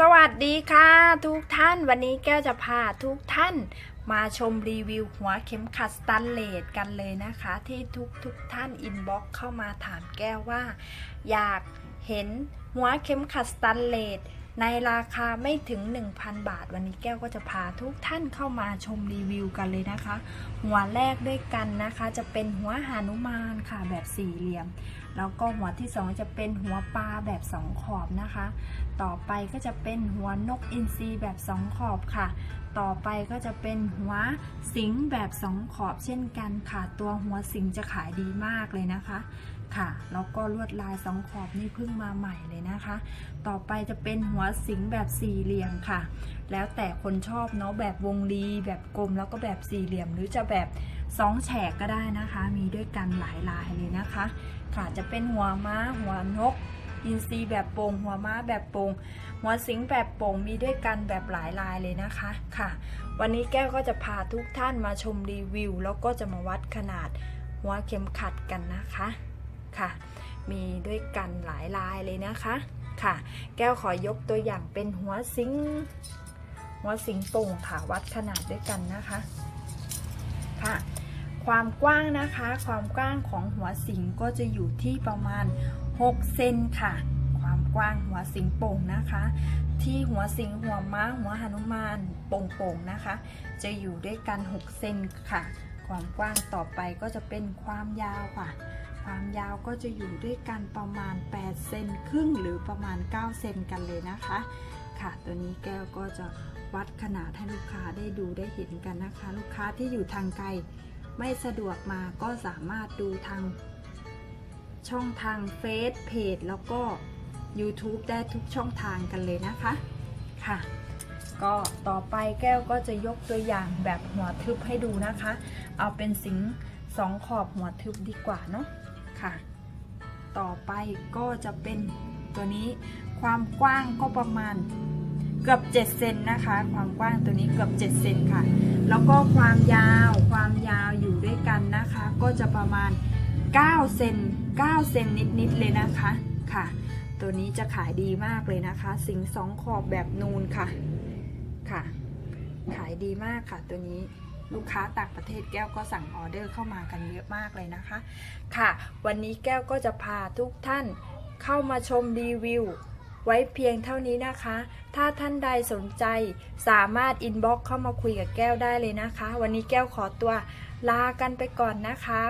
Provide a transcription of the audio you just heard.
สวัสดีค่ะทุกท่านวันนี้แก้วจะพาทุกท่านมาชมรีวิวหัวเข็มขัดสแตันเลสกันเลยนะคะ ที่ทุกทุกท่านอินบ็อกเข้ามาถามแก้วว่า อยากเห็นหัวเข็มขัดสแตันเลส ในราคาไม่ถึง 1,000 บาท วันนี้แก้วก็จะพาทุกท่านเข้ามาชมรีวิวกันเลยนะคะ หัวแรกด้วยกันนะคะ จะเป็นหัวหานุมานค่ะแบบสี่เหลี่ยม แล้วก็หัวที่สองจะเป็นหัวปลาแบบสองขอบนะคะ ต่อไปก็จะเป็นหัวนกอินทรีแบบสองขอบค่ะ ต่อไปก็จะเป็นหัวสิงห์แบบสองขอบเช่นกันค่ะ ตัวหัวสิงห์จะขายดีมากเลยนะคะค่ะ แล้วก็ลวดลายสองขอบนี่เพิ่งมาใหม่เลยนะคะ ต่อไปจะเป็นหัวสิงห์แบบสี่เหลี่ยมค่ะ แล้วแต่คนชอบเนาะแบบวงรีแบบกลมแล้วก็แบบสี่เหลี่ยม หรือจะแบบสองแฉกก็ได้นะคะ มีด้วยกันหลายลายเลยนะคะ ค่ะจะเป็นหัวม้าหัวนกอินทรีแบบโป่งหัวม้าแบบโป่งหัวสิงแบบโป่งมีด้วยกันแบบหลายลายเลยนะคะค่ะ วันนี้แก้วก็จะพาทุกท่านมาชมรีวิว แล้วก็จะมาวัดขนาดหัวเข็มขัดกันนะคะ ค่ะ มีด้วยกันหลายลายเลยนะคะค่ะ แก้วขอยกตัวอย่างเป็นหัวสิงหัวสิงโป่งค่ะวัดขนาดด้วยกันนะคะค่ะความกว้างนะคะ ความกว้างของหัวสิงก็จะอยู่ที่ประมาณ 6 เซนค่ะ ความกว้างหัวสิงโป่งนะคะ ที่หัวสิงหัวม้าหัวหนุมานโป่งๆนะคะ จะอยู่ด้วยกัน 6 เซนค่ะ ความกว้างต่อไปก็จะเป็นความยาวค่ะ ความยาวก็จะอยู่ด้วยกันประมาณ 8 เซนครึ่งหรือประมาณ 9 เซนกันเลยนะคะ ค่ะ ตัวนี้แก้วก็จะวัดขนาดให้ลูกค้าได้ดูได้เห็นกันนะคะ ลูกค้าที่อยู่ทางไกลไม่สะดวกมาก็สามารถดูทางช่องทางเฟซเพจแล้วก็ YouTube ได้ทุกช่องทางกันเลยนะคะ ค่ะ ก็ต่อไปแก้วก็จะยกตัวอย่างแบบหัวทึบให้ดูนะคะ เอาเป็นสิงสองขอบหัวทึบดีกว่าเนาะค่ะ ต่อไปก็จะเป็นตัวนี้ความกว้างก็ประมาณเกือบ7เซนนะคะ ความกว้างตัวนี้เกือบ7เซนค่ะ แล้วก็ความยาวความยาวอยู่ด้วยกันนะคะ ก็จะประมาณ9เซน9เซนนิดๆเลยนะคะค่ะ ตัวนี้จะขายดีมากเลยนะคะ สิงสองขอบแบบนูนค่ะ ค่ะ ขายดีมากค่ะตัวนี้ลูกค้าต่างประเทศแก้วก็สั่งออเดอร์เข้ามากันเยอะมากเลยนะคะ ค่ะ วันนี้แก้วก็จะพาทุกท่านเข้ามาชมรีวิว ไว้เพียงเท่านี้นะคะ ถ้าท่านใดสนใจสามารถอินบ็อกเข้ามาคุยกับแก้วได้เลยนะคะ วันนี้แก้วขอตัวลากันไปก่อนนะคะ